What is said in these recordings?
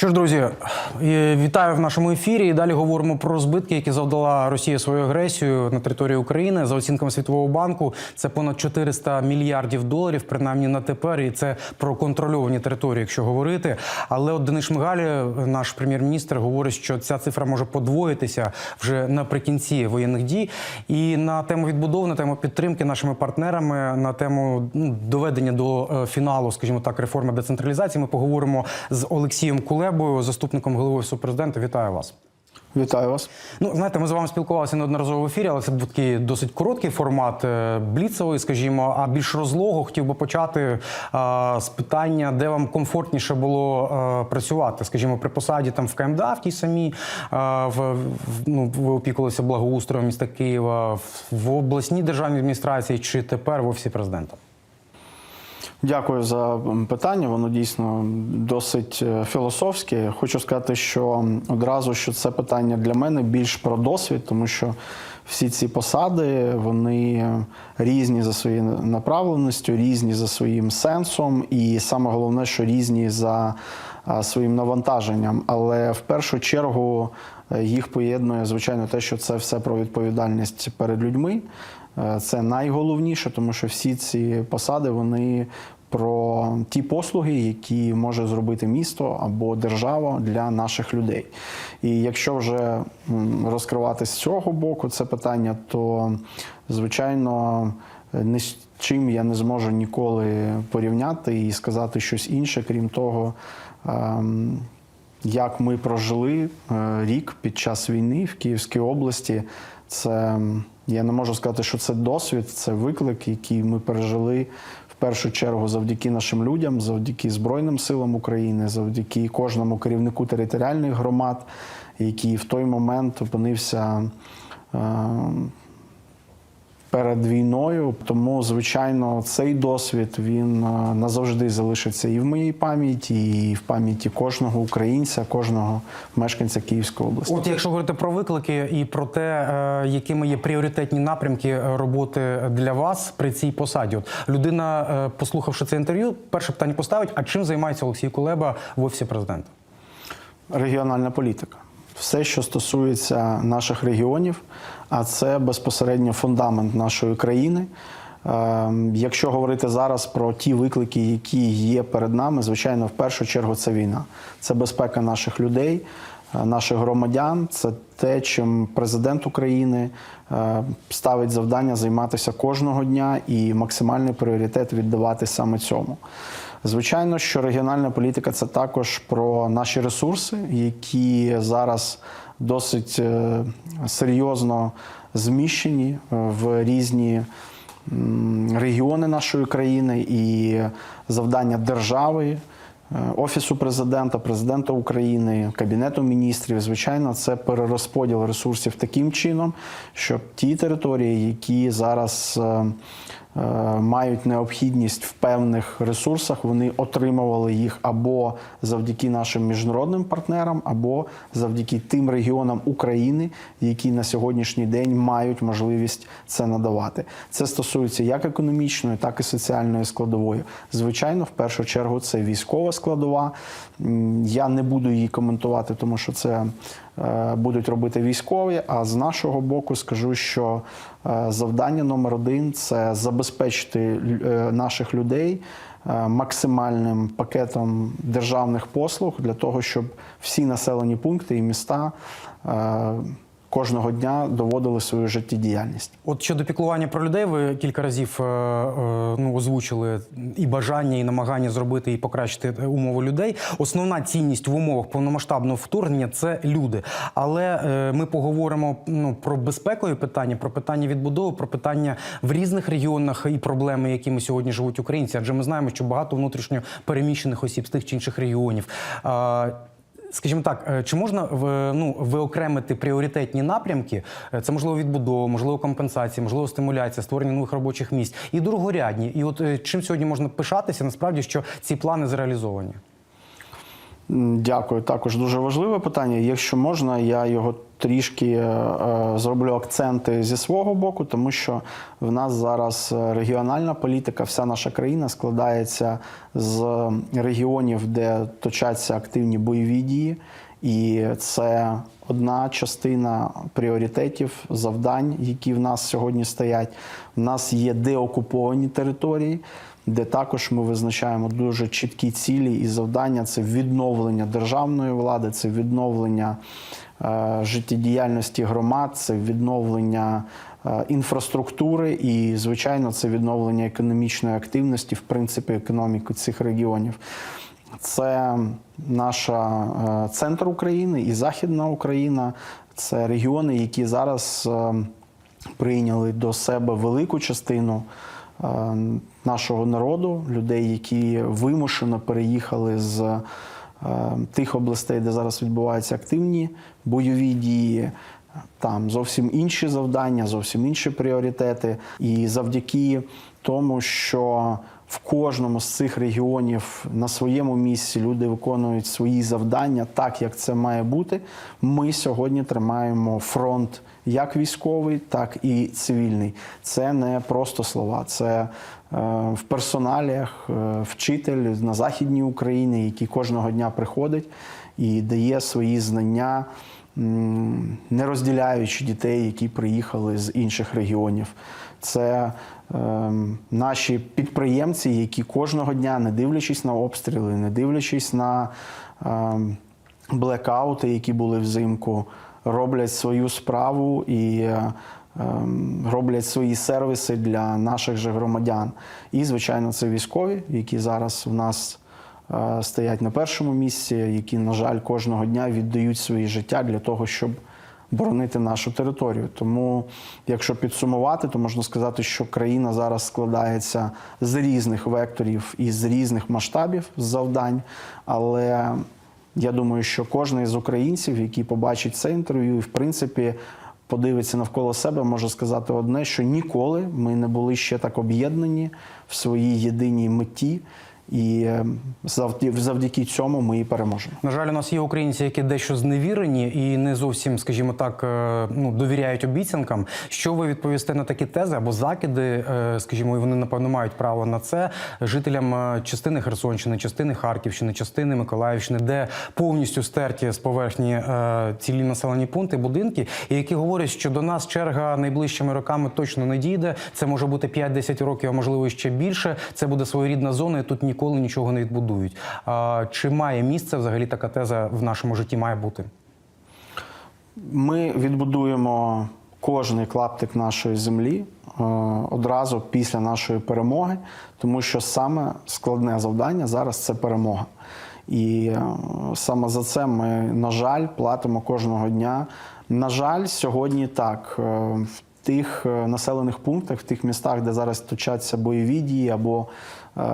Що ж, друзі, вітаю в нашому ефірі. І далі говоримо про збитки, які завдала Росія своєю агресією на території України. За оцінками Світового банку, це понад 400 мільярдів доларів, принаймні на тепер. І це про контрольовані території, якщо говорити. Але от Денис Шмигаль, наш прем'єр-міністр, говорить, що ця цифра може подвоїтися вже наприкінці воєнних дій. І на тему відбудови, на тему підтримки нашими партнерами, на тему ну, доведення до е, фіналу, скажімо так, реформи децентралізації. Ми поговоримо з Олексієм Кулебою, заступником голови Офісу президента. Вітаю вас. Вітаю вас. Ну, знаєте, ми з вами спілкувалися неодноразово в ефірі, але це був такий досить короткий формат е, бліцевий, скажімо, а більш розлого хотів би почати а, з питання, де вам комфортніше було а, працювати, скажімо, при посаді там в КМДА, в тій самій, а, в, в- ну, ви опікувалися благоустроєм міста Києва, в, в обласній державній адміністрації чи тепер в офісі президента? Дякую за питання. Воно дійсно досить е, філософське. Хочу сказати, що одразу що це питання для мене більш про досвід, тому що всі ці посади вони різні за своєю направленістю, різні за своїм сенсом, і саме головне, що різні за своїм навантаженням. Але в першу чергу е, їх поєднує звичайно те, що це все про відповідальність перед людьми. Е, Це найголовніше, тому що всі ці посади вони про ті послуги, які може зробити місто або держава для наших людей. І якщо вже розкривати з цього боку це питання, то звичайно ні з чим я не зможу ніколи порівняти і сказати щось інше, крім того. ем, як ми прожили е, рік під час війни в Київській області. Це я не можу сказати, що це досвід, це виклик, який ми пережили першу чергу завдяки нашим людям, завдяки Збройним силам України, завдяки кожному керівнику територіальних громад, який в той момент опинився. Перед війною. Тому, звичайно, цей досвід він е, назавжди залишиться і в моїй пам'яті, і в пам'яті кожного українця, кожного мешканця Київської області. От якщо говорити про виклики і про те, е, якими є пріоритетні напрямки е, роботи для вас при цій посаді, от людина, послухавши це інтерв'ю, перше питання поставить: а чим займається Олексій Кулеба в офісі президента? регіональна політика. Все, що стосується наших регіонів, а це безпосередньо фундамент нашої країни. Ем, Якщо говорити зараз про ті виклики, які є перед нами, звичайно, в першу чергу це війна, це безпека наших людей, наших громадян. Це те, чим президент України е, ставить завдання займатися кожного дня і максимальний пріоритет віддавати саме цьому. Звичайно, що регіональна політика це також про наші ресурси, які зараз досить е, серйозно зміщені е, в різні регіони нашої країни, і завдання держави. Е, Офісу президента, президента України, кабінету міністрів, звичайно, це перерозподіл ресурсів таким чином, щоб ті території, які зараз е, мають необхідність в певних ресурсах, вони отримували їх або завдяки нашим міжнародним партнерам, або завдяки тим регіонам України, які на сьогоднішній день мають можливість це надавати. Це стосується як економічної, так і соціальної складової. Звичайно, в першу чергу це військова складова. Я не буду її коментувати, тому що це е, будуть робити військові. А з нашого боку скажу, що е, завдання номер один це забезпечити е, наших людей е, максимальним пакетом державних послуг для того, щоб всі населені пункти і міста. Кожного дня доводили свою життєдіяльність. От щодо піклування про людей, ви кілька разів е, е, ну, озвучили і бажання, і намагання зробити і покращити умови людей. Основна цінність в умовах повномасштабного вторгнення це люди. Але е, ми поговоримо ну, про безпекові питання, про питання відбудови, про питання в різних регіонах і проблеми, якими сьогодні живуть українці. Адже ми знаємо, що багато внутрішньо переміщених осіб з тих чи інших регіонів. Скажімо так, е, чи можна ну, виокремити пріоритетні напрямки? Е, Це можливо відбудова, можливо, компенсація, можливо, стимуляція, створення нових робочих місць і другорядні. І от е, чим сьогодні можна пишатися, насправді, що ці плани зреалізовані? Дякую. Також дуже важливе питання. Якщо можна, я його трішки е, е, зроблю акценти зі свого боку, тому що в нас зараз е, регіональна політика, вся наша країна складається з регіонів, де точаться активні бойові дії. І це одна частина пріоритетів, завдань, які в нас сьогодні стоять. У нас є деокуповані території, де також ми визначаємо дуже чіткі цілі і завдання це відновлення державної влади, це відновлення життєдіяльності громад, це відновлення е, інфраструктури і, звичайно, це відновлення економічної активності, в принципі, економіки цих регіонів. Це наша е, центр України і Західна Україна. Це регіони, які зараз е, прийняли до себе велику частину е, нашого народу, людей, які вимушено переїхали з е, тих областей, де зараз відбуваються активні бойові дії. Там зовсім інші завдання, зовсім інші пріоритети. І завдяки тому, що в кожному з цих регіонів на своєму місці люди виконують свої завдання так, як це має бути. Ми сьогодні тримаємо фронт як військовий, так і цивільний. Це не просто слова, це е, в персоналіях е, вчитель на західній Україні, який кожного дня приходить і дає свої знання не розділяючи дітей, які приїхали з інших регіонів. Це ем, наші підприємці, які кожного дня, не дивлячись на обстріли, не дивлячись на ем, блекаути, які були взимку, роблять свою справу і е, ем, роблять свої сервіси для наших же громадян. І, звичайно, це військові, які зараз в нас е, стоять на першому місці, які, на жаль, кожного дня віддають свої життя для того, щоб боронити нашу територію. Тому, якщо підсумувати, то можна сказати, що країна зараз складається з різних векторів і з різних масштабів завдань. Але я думаю, що кожен із українців, який побачить це інтерв'ю, і в принципі. Подивиться навколо себе, може сказати одне, що ніколи ми не були ще так об'єднані в своїй єдиній меті, і е, завдяки, цьому ми і переможемо. На жаль, у нас є українці, які дещо зневірені і не зовсім, скажімо так, е, ну довіряють обіцянкам. Що ви відповісте на такі тези або закиди? е, Скажімо, і вони напевно мають право на це жителям е, частини Херсонщини, частини Харківщини, частини Миколаївщини, де повністю стерті з поверхні цілі населені пункти, будинки, і які говорять, що до нас черга найближчими роками точно не дійде. Це може бути 5-10 років, а можливо ще більше. Це буде своєрідна зона, і тут ніколи нічого не відбудують. Чи має місце взагалі така теза в нашому житті має бути? Ми відбудуємо кожний клаптик нашої землі е, одразу після нашої перемоги, тому що саме складне завдання зараз це перемога. І е, саме за це ми, на жаль, платимо кожного дня. На жаль, сьогодні так. е, В тих населених пунктах, в тих містах, де зараз точаться бойові дії або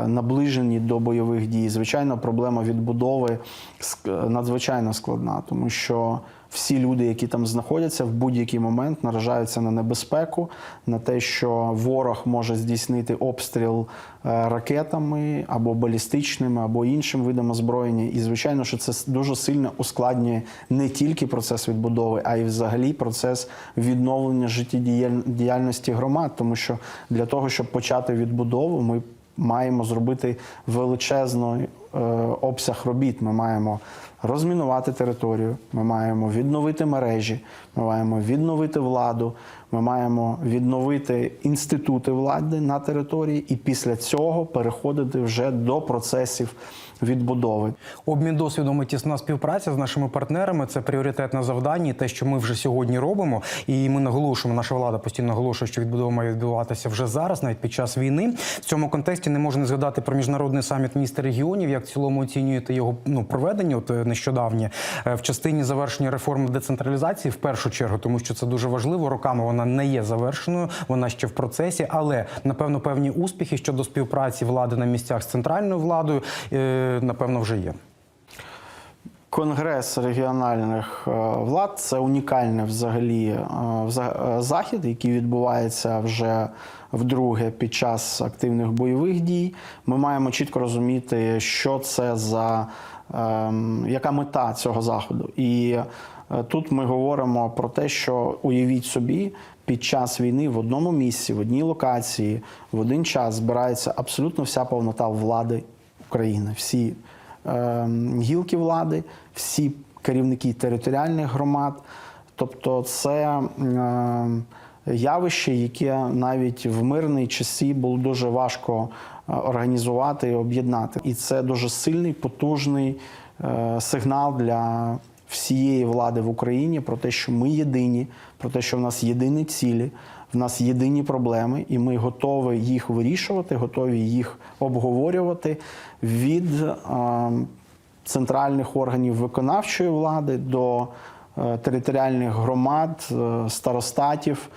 наближені до бойових дій, звичайно, проблема відбудови ск- надзвичайно складна, тому що всі люди, які там знаходяться, в будь-який момент наражаються на небезпеку, на те, що ворог може здійснити обстріл е, ракетами або балістичними, або іншим видом озброєння. І звичайно, що це дуже сильно ускладнює не тільки процес відбудови, а й взагалі процес відновлення життєдіяльності громад, тому що для того, щоб почати відбудову, ми маємо зробити величезний е, обсяг робіт. Ми маємо розмінувати територію, ми маємо відновити мережі, ми маємо відновити владу, ми маємо відновити інститути влади на території, і після цього переходити вже до процесів відбудови. Обмін досвідом і тісна співпраця з нашими партнерами це пріоритетне завдання, і те, що ми вже сьогодні робимо. І ми наголошуємо, наша влада постійно наголошує, що відбудова має відбуватися вже зараз, навіть під час війни. В цьому контексті не можна не згадати про міжнародний саміт міста регіонів. Як в цілому оцінюєте його ну проведення? От е, нещодавнє е, в частині завершення реформи децентралізації, в першу чергу, тому що це дуже важливо. Роками вона не є завершеною, вона ще в процесі, але напевно певні успіхи щодо співпраці влади на місцях з центральною владою, е, напевно, вже є. Конгрес регіональних е, влад це унікальний взагалі е, е, захід, який відбувається вже вдруге під час активних бойових дій. Ми маємо чітко розуміти, що це за ем, яка мета цього заходу. І тут ми говоримо про те, що уявіть собі, під час війни в одному місці, в одній локації, в один час збирається абсолютно вся повнота влади України, всі ем, гілки влади, всі керівники територіальних громад. Тобто, це ем, явище, яке навіть в мирні часи було дуже важко е, організувати і об'єднати. І це дуже сильний, потужний е, сигнал для всієї влади в Україні про те, що ми єдині, про те, що в нас єдині цілі, в нас єдині проблеми, і ми готові їх вирішувати, готові їх обговорювати від е, центральних органів виконавчої влади до е, територіальних громад, е, старостатів,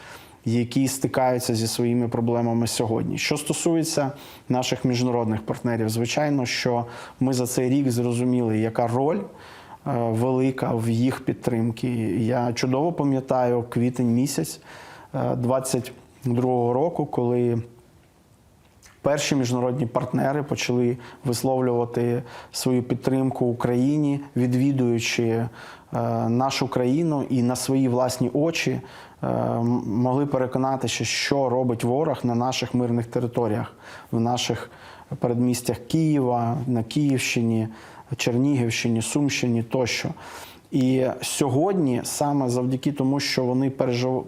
які стикаються зі своїми проблемами сьогодні. Що стосується наших міжнародних партнерів, звичайно, що ми за цей рік зрозуміли, яка роль велика в їх підтримці. Я чудово пам'ятаю квітень місяць 22-го року, коли перші міжнародні партнери почали висловлювати свою підтримку Україні, відвідуючи е, нашу країну і на свої власні очі е, могли переконатися, що робить ворог на наших мирних територіях, в наших передмістях Києва, на Київщині, Чернігівщині, Сумщині тощо. І сьогодні, саме завдяки тому, що вони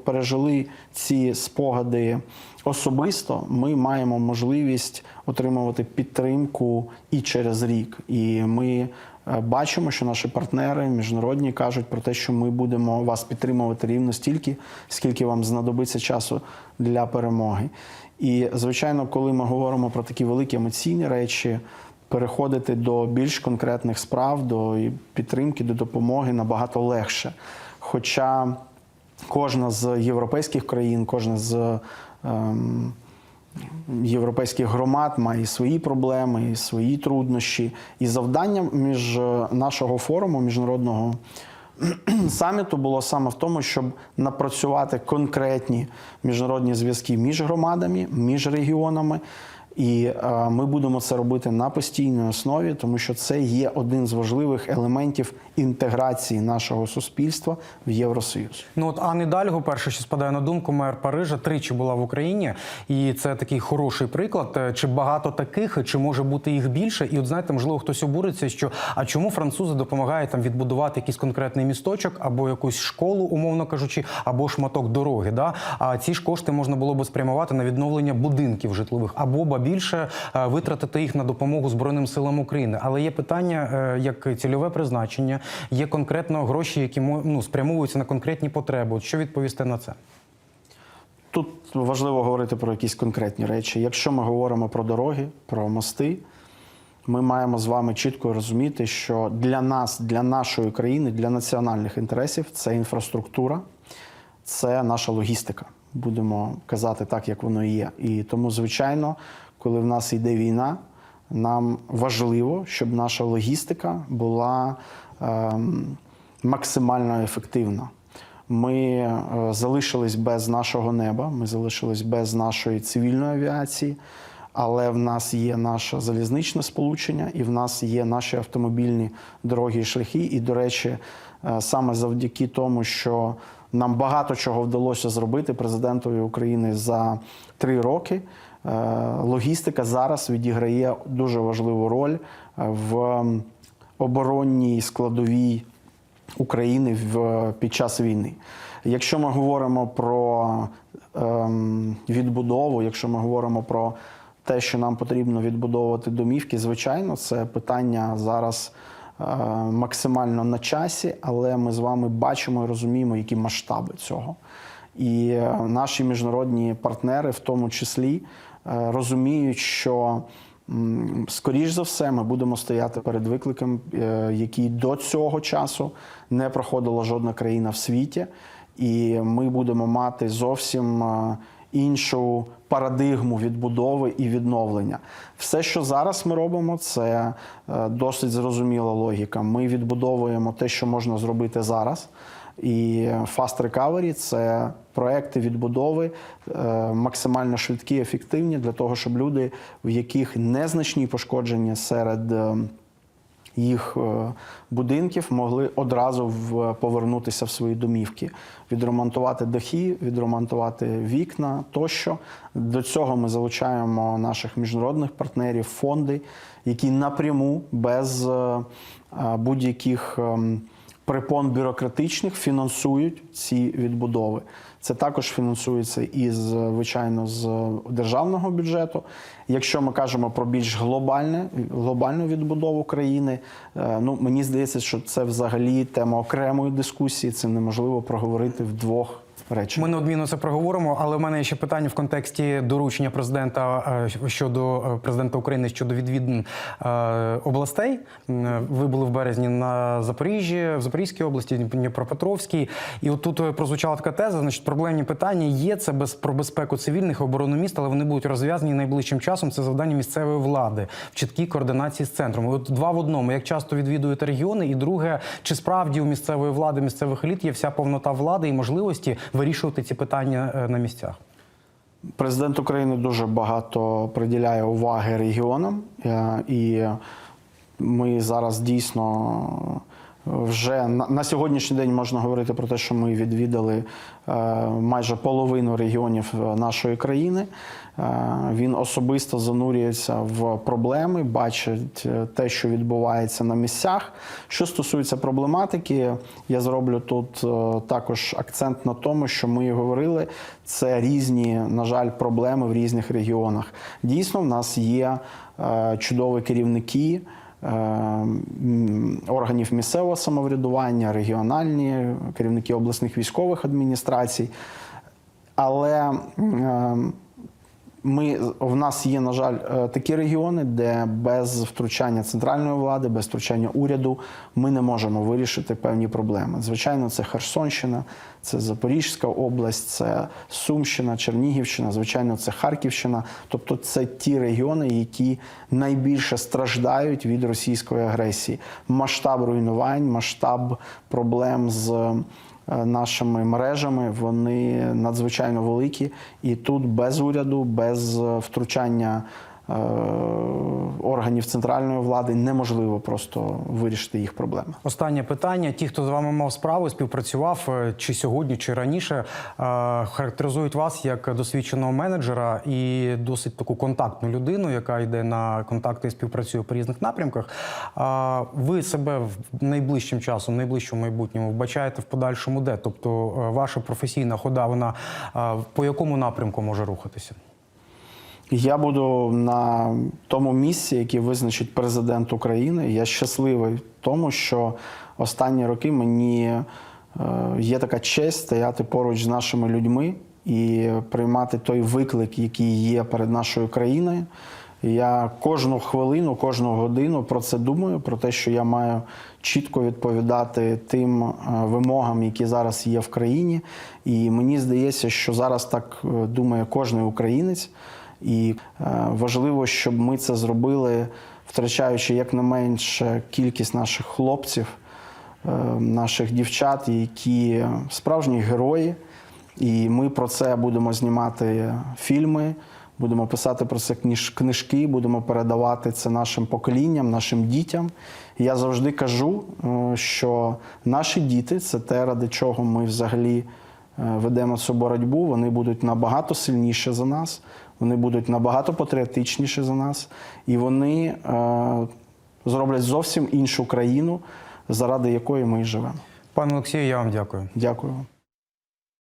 пережили ці спогади особисто, ми маємо можливість отримувати підтримку і через рік. І ми е, бачимо, що наші партнери міжнародні кажуть про те, що ми будемо вас підтримувати рівно стільки, скільки вам знадобиться часу для перемоги. І звичайно, коли ми говоримо про такі великі емоційні речі, переходити до більш конкретних справ, до підтримки, до допомоги набагато легше. Хоча кожна з європейських країн, кожна з ем, європейських громад має свої проблеми, і свої труднощі. І завдання між е, нашого форуму міжнародного саміту було саме в тому, щоб напрацювати конкретні міжнародні зв'язки між громадами, між регіонами. І е, ми будемо це робити на постійній основі, тому що це є один з важливих елементів інтеграції нашого суспільства в Євросоюз. Ну от Анни Дальго, перше, що спадає на думку, мер Парижа, тричі була в Україні, і це такий хороший приклад. Е, Чи багато таких, чи може бути їх більше? І от знаєте, можливо, хтось обуриться, що а чому французи допомагають там відбудувати якийсь конкретний місточок або якусь школу, умовно кажучи, або шматок дороги. Да? А ці ж кошти можна було би спрямувати на відновлення будинків житлових, або більше е, витратити їх на допомогу Збройним силам України. Але є питання е, як цільове призначення, є конкретно гроші, які ну, спрямовуються на конкретні потреби. От що відповісти на це? Тут важливо говорити про якісь конкретні речі. Якщо ми говоримо про дороги, про мости, ми маємо з вами чітко розуміти, що для нас, для нашої країни, для національних інтересів це інфраструктура, це наша логістика. Будемо казати так, як воно і є. І тому, звичайно, коли в нас йде війна, нам важливо, щоб наша логістика була ем, максимально ефективна. Ми е, залишились без нашого неба, ми залишились без нашої цивільної авіації, але в нас є наше залізничне сполучення, і в нас є наші автомобільні дороги і шляхи. І, до речі, е, саме завдяки тому, що нам багато чого вдалося зробити президентові України за три роки. Е, Логістика зараз відіграє дуже важливу роль е, в оборонній складовій України в, під час війни. Якщо ми говоримо про ем, відбудову, якщо ми говоримо про те, що нам потрібно відбудовувати домівки, звичайно, це питання зараз е, максимально на часі, але ми з вами бачимо і розуміємо, які масштаби цього. І е, наші міжнародні партнери, в тому числі, е, розуміють, що скоріш за все ми будемо стояти перед викликом, е, який до цього часу не проходила жодна країна в світі, і ми будемо мати зовсім іншу парадигму відбудови і відновлення. Все, що зараз ми робимо, це досить зрозуміла логіка. Ми відбудовуємо те, що можна зробити зараз. І Fast Recovery – це проекти відбудови е, максимально швидкі, ефективні для того, щоб люди, в яких незначні пошкодження серед е, їх е, будинків могли одразу повернутися в свої домівки, відремонтувати дахи, відремонтувати вікна тощо. До цього ми залучаємо наших міжнародних партнерів, фонди, які напряму без будь-яких. Препон бюрократичних фінансують ці відбудови. Це також фінансується із звичайно з державного бюджету. Якщо ми кажемо про більш глобальне глобальну відбудову країни, е, ну мені здається, що це взагалі тема окремої дискусії. Це неможливо проговорити в двох речах. Ми неодмінно це проговоримо, але в мене є ще питання в контексті доручення президента е, щодо е, президента України щодо відвідин е, областей. Ви були в березні на Запоріжжі, в Запорізькій області, Дніпропетровській. І от тут е, прозвучала така теза. Значить, проблемні питання є це без про безпеку цивільних оборону міста, але вони будуть розв'язані найближчим часом. Це завдання місцевої влади в чіткій координації з центром. От два в одному. Як часто відвідуєте регіони? І друге, чи справді у місцевої влади, місцевих еліт є вся повнота влади і можливості вирішувати ці питання е, на місцях? Президент України дуже багато приділяє уваги регіонам, і ми зараз дійсно вже на, на сьогоднішній день можна говорити про те, що ми відвідали е, майже половину регіонів е, нашої країни. Е, Він особисто занурюється в проблеми, бачить е, те, що відбувається на місцях. Що стосується проблематики, я зроблю тут е, також акцент на тому, що ми говорили, це різні, на жаль, проблеми в різних регіонах. Дійсно, в нас є е, чудові керівники. Е, м, Органів місцевого самоврядування, регіональні керівники обласних військових адміністрацій. Але е, ми, в нас є, на жаль, е, такі регіони, де без втручання центральної влади, без втручання уряду ми не можемо вирішити певні проблеми. Звичайно, це Херсонщина, це Запорізька область, це Сумщина, Чернігівщина, звичайно, це Харківщина. Тобто, це ті регіони, які найбільше страждають від російської агресії. Масштаб руйнувань, масштаб проблем з нашими мережами, вони надзвичайно великі. І тут без уряду, без е, втручання е, органів центральної влади неможливо просто вирішити їх проблеми. Останнє питання: ті, хто з вами мав справу, співпрацював е, чи сьогодні, чи раніше, е, характеризують вас як досвідченого менеджера і досить таку контактну людину, яка йде на контакти і співпрацює по різних напрямках. Ви себе в найближчим часом, в найближчому майбутньому вбачаєте в подальшому де? Тобто е, ваша професійна хода, вона е, по якому напрямку може рухатися? Я буду на тому місці, яке визначить президент України. Я щасливий тому, що останні роки мені е, є така честь стояти поруч з нашими людьми і приймати той виклик, який є перед нашою країною. Я кожну хвилину, кожну годину про це думаю, про те, що я маю чітко відповідати тим е, вимогам, які зараз є в країні. І мені здається, що зараз так е, думає кожен українець. І е, важливо, щоб ми це зробили, втрачаючи якнайменше кількість наших хлопців, е, наших дівчат, які справжні герої. І ми про це будемо знімати фільми, будемо писати про це книжки, будемо передавати це нашим поколінням, нашим дітям. Я завжди кажу, е, що наші діти це те, ради чого ми взагалі ведемо цю боротьбу. Вони будуть набагато сильніші за нас, вони будуть набагато патріотичніші за нас, і вони е, зроблять зовсім іншу країну, заради якої ми і живемо. Пане Олексію, я вам дякую. Дякую вам.